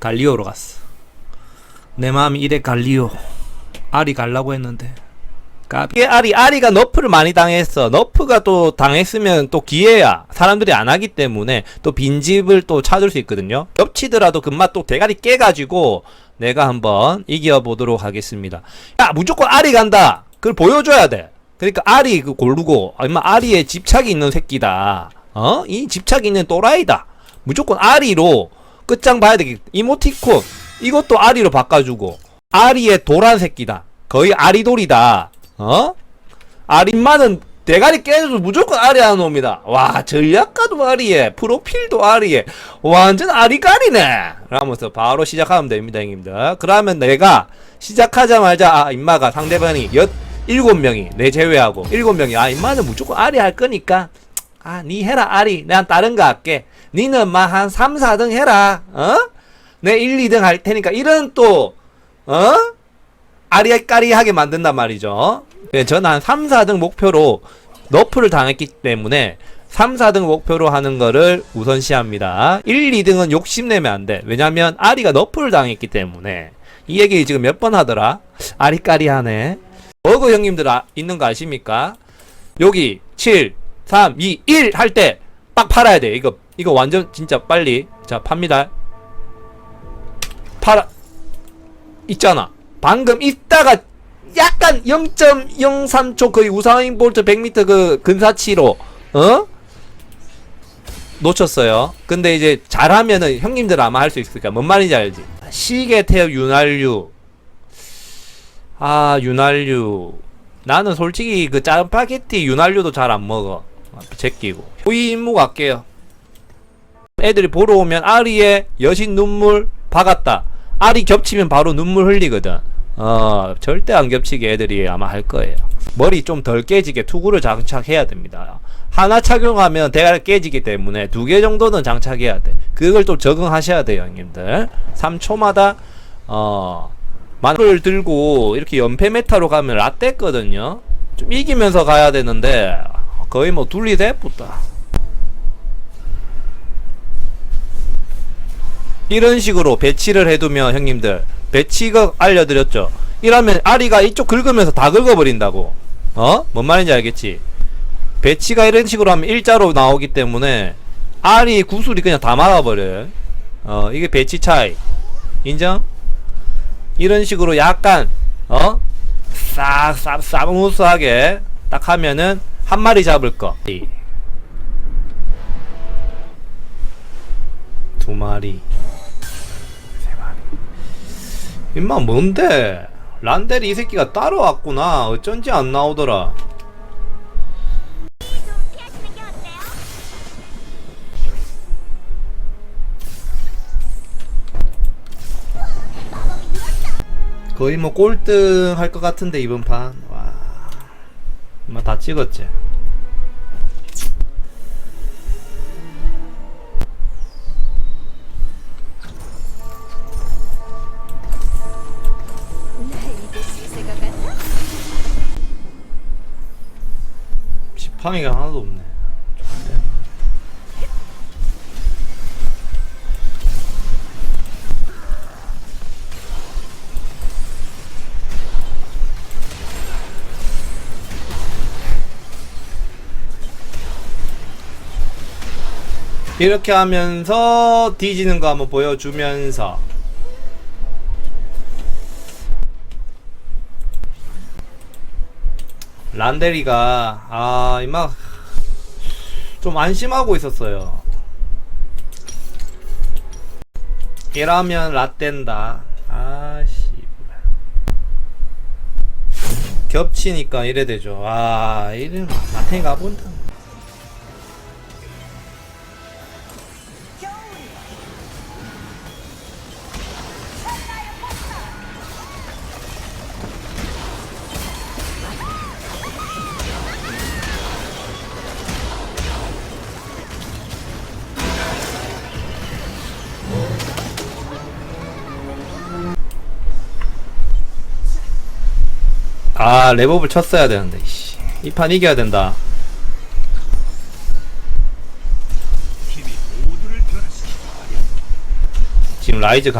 갈리오로 갔어. 내 마음이 이래 갈리오. 아리 갈라고 했는데. 이게 아리 아리가 너프를 많이 당했어. 너프가 또 당했으면 또 기회야. 사람들이 안 하기 때문에 또 빈집을 또 찾을 수 있거든요. 겹치더라도 금방 또 대가리 깨가지고 내가 한번 이겨 보도록 하겠습니다. 야 무조건 아리 간다. 그걸 보여줘야 돼. 그러니까 아리 그 고르고 아마 아리에 집착이 있는 새끼다. 어? 이 집착이 있는 또라이다. 무조건 아리로 끝장 봐야 되겠. 이모티콘 이것도 아리로 바꿔주고 아리의 도란 새끼다. 거의 아리돌이다. 어? 아리만은 대가리 깨져도 무조건 아리 하는 놈이다. 와 전략가도 아리에 프로필도 아리에 완전 아리가리네. 라면서 바로 시작하면 됩니다 형님들. 그러면 내가 시작하자마자 아 임마가 상대방이 여 일곱 명이 내 제외하고 일곱 명이 아 임마는 무조건 아리 할 거니까 아 니 해라 아리 난 다른 거 할게. 니는 막 한 3, 4등 해라. 어? 내 1, 2등 할 테니까 이런 또 어? 아리까리하게 만든단 말이죠. 네, 저는 한 3, 4등 목표로 너프를 당했기 때문에 3, 4등 목표로 하는 거를 우선시합니다. 1, 2등은 욕심내면 안 돼. 왜냐면 아리가 너프를 당했기 때문에 이 얘기 지금 몇 번 하더라? 아리까리하네. 버그 형님들 아, 있는 거 아십니까? 여기 7, 3, 2, 1 할 때 빡 팔아야 돼. 이거 이거 완전 진짜 빨리 자 팝니다. 팔아 있잖아. 방금 있다가 약간 0.03초 거의 우사인 볼트 100m 그 근사치로 어? 놓쳤어요. 근데 이제 잘하면은 형님들 아마 할 수 있으니까 뭔 말인지 알지? 시계 태엽 윤활유 아 윤활유 나는 솔직히 그 짜파게티 윤활유도 잘 안 먹어 제끼고 호위 임무 갈게요 애들이 보러 오면 아리의 여신 눈물 박았다 알이 겹치면 바로 눈물 흘리거든. 어, 절대 안 겹치게 애들이 아마 할 거예요. 머리 좀 덜 깨지게 투구를 장착해야 됩니다. 하나 착용하면 대가리 깨지기 때문에 두 개 정도는 장착해야 돼. 그걸 또 적응하셔야 돼요, 형님들. 3초마다, 어, 만을 들고 이렇게 연패 메타로 가면 라떼거든요. 좀 이기면서 가야 되는데, 거의 뭐 둘리대붙다. 이런 식으로 배치를 해두면 형님들 배치가 알려드렸죠 이러면 아리가 이쪽 긁으면서 다 긁어버린다고 어? 뭔 말인지 알겠지 배치가 이런 식으로 하면 일자로 나오기 때문에 아리 구슬이 그냥 다 막아버려요 어 이게 배치 차이 인정? 이런 식으로 약간 어? 싹싹 사무스하게 딱 하면은 한 마리 잡을 거두 마리 임마 뭔데? 란델이 이 새끼가 따라왔구나. 어쩐지 안 나오더라. 거의 뭐 꼴등 할 것 같은데 이번 판. 와. 임마 다 찍었지. 지팡이가 하나도 없네. 이렇게 하면서 뒤지는 거 한번 보여주면서 란데리가 아 이마 좀 안심하고 있었어요. 이러면 라떼인다. 아씨 겹치니까 이래 되죠. 아 이래 마탱이 가본다. 아 레버블 쳤어야 되는데 이 판 이겨야 된다. 지금 라이즈 가